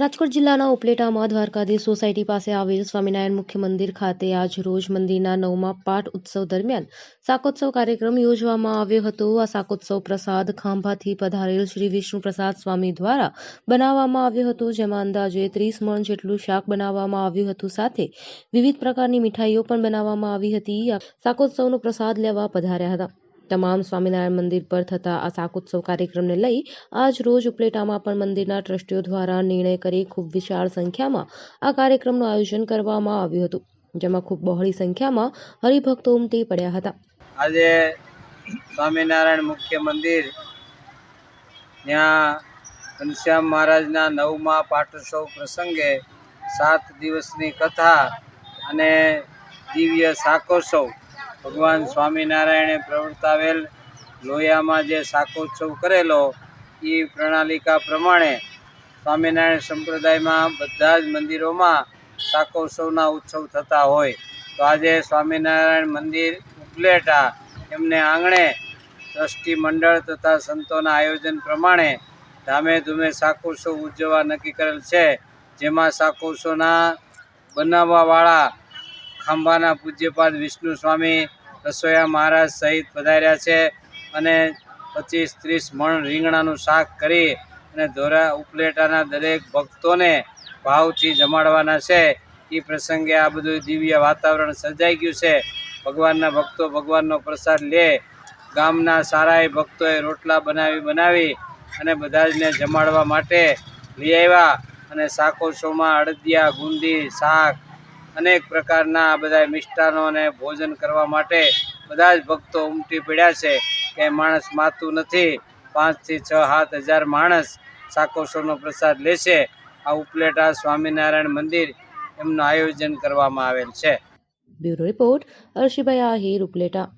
રાજકોટ જિલ્લાના ઉપલેટામાં દ્વારકાધીશ સોસાયટી પાસે આવેલ સ્વામિનારાયણ મુખ્ય મંદિર ખાતે આજ રોજ મંદિરના નવમા પાઠ ઉત્સવ દરમિયાન શાકોત્સવ કાર્યક્રમ યોજવામાં આવ્યો હતો. આ શાકોત્સવ પ્રસાદ ખાંભાથી પધારેલ શ્રી વિષ્ણુ પ્રસાદ સ્વામી દ્વારા બનાવવામાં આવ્યો હતો. જેમાં અંદાજે ત્રીસ મણ જેટલું શાક બનાવવામાં આવ્યું હતું. સાથે વિવિધ પ્રકારની મીઠાઈઓ પણ બનાવવામાં આવી હતી. આ શાકોત્સવનો પ્રસાદ લેવા પધાર્યા હતા. તમામ સ્વામિનારાયણ મંદિર પર થતા આ શાકોત્સવ કાર્યક્રમને લઈ આજ રોજ ઉપલેટામાં પણ મંદિરના ટ્રસ્ટીઓ દ્વારા નિર્ણય કરી ખૂબ વિશાળ સંખ્યામાં આ કાર્યક્રમનું આયોજન કરવામાં આવ્યું હતું, જેમાં ખૂબ બહોળી સંખ્યામાં હરિભક્તો ઉમટી પડ્યા હતા. આજે સ્વામિનારાયણ મુખ્ય મંદિર, ત્યાં ઘનશ્યામ મહારાજના નવમા પાટોત્સવ પ્રસંગે સાત દિવસની કથા અને દિવ્ય શાકોત્સવ ભગવાન સ્વામિનારાયણે પ્રવર્તાવેલ લોહિયામાં જે શાકોત્સવ કરેલો, એ પ્રણાલિકા પ્રમાણે સ્વામિનારાયણ સંપ્રદાયમાં બધા જ મંદિરોમાં શાકોત્સવના ઉત્સવ થતા હોય. તો આજે સ્વામિનારાયણ મંદિર ઉપલેટા એમને આંગણે ટ્રસ્ટી મંડળ તથા સંતોના આયોજન પ્રમાણે ધામે ધૂમે શાકોત્સવ ઉજવવા નક્કી કરેલ છે. જેમાં શાકોત્સવના બનાવવાવાળા ખાંભાના પૂજ્યપાદ વિષ્ણુ સ્વામી રસોયા મહારાજ સહિત પધાર્યા છે અને પચીસ ત્રીસ મણ રીંગણાનું શાક કરી અને ધોરા ઉપલેટાના દરેક ભક્તોને ભાવથી જમાડવાના છે. એ પ્રસંગે આ બધું દિવ્ય વાતાવરણ સર્જાઈ ગયું છે. ભગવાનના ભક્તો ભગવાનનો પ્રસાદ લે. ગામના સારા ભક્તોએ રોટલા બનાવી બનાવી અને બધા જને જમાડવા માટે લઈ આવ્યા અને શાકોત્સવમાં અડદિયા, ગુંદી, શાક અનેક પ્રકારના આ બધા મિષ્ટાનોને ભોજન કરવા માટે બધા જ ભક્તો ઉમટી પડ્યા છે. કે માણસ માતું નથી. પાંચથી છ સાત હજાર માણસ સાકોસોનો પ્રસાદ લેશે આ ઉપલેટા સ્વામિનારાયણ મંદિર એમનું આયોજન કરવામાં આવેલ છે. Bureau report Arshibhai Ahir Upleta.